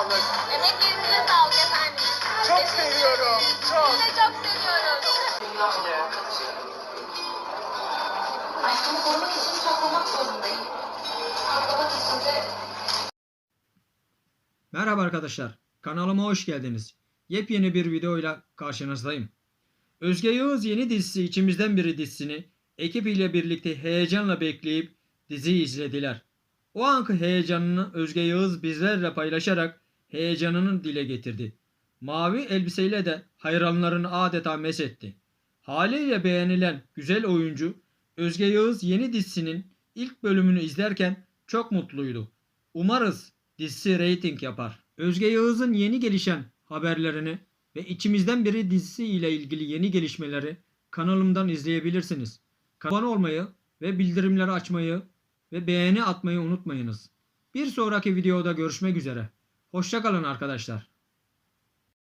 sağlık. Emeklerinize sağlık efendim. Çok seviyorum. Çok. Biz de çok seviyoruz. Aşkımı korumak için saklamak zorundayım. Merhaba arkadaşlar. Kanalıma hoş geldiniz. Yepyeni bir videoyla karşınızdayım. Özge Yağız yeni dizisi İçimizden Biri dizisini ekibiyle birlikte heyecanla bekleyip diziyi izlediler. O anki heyecanını Özge Yağız bizlerle paylaşarak heyecanını dile getirdi. Mavi elbiseyle de hayranlarını adeta mesetti. Haliyle beğenilen güzel oyuncu Özge Yağız yeni dizisinin ilk bölümünü izlerken çok mutluydu. Umarız dizisi reyting yapar. Özge Yağız'ın yeni gelişen haberlerini ve içimizden biri dizisi ile ilgili yeni gelişmeleri kanalımdan izleyebilirsiniz. Abone olmayı ve bildirimleri açmayı ve beğeni atmayı unutmayınız. Bir sonraki videoda görüşmek üzere. Hoşçakalın arkadaşlar.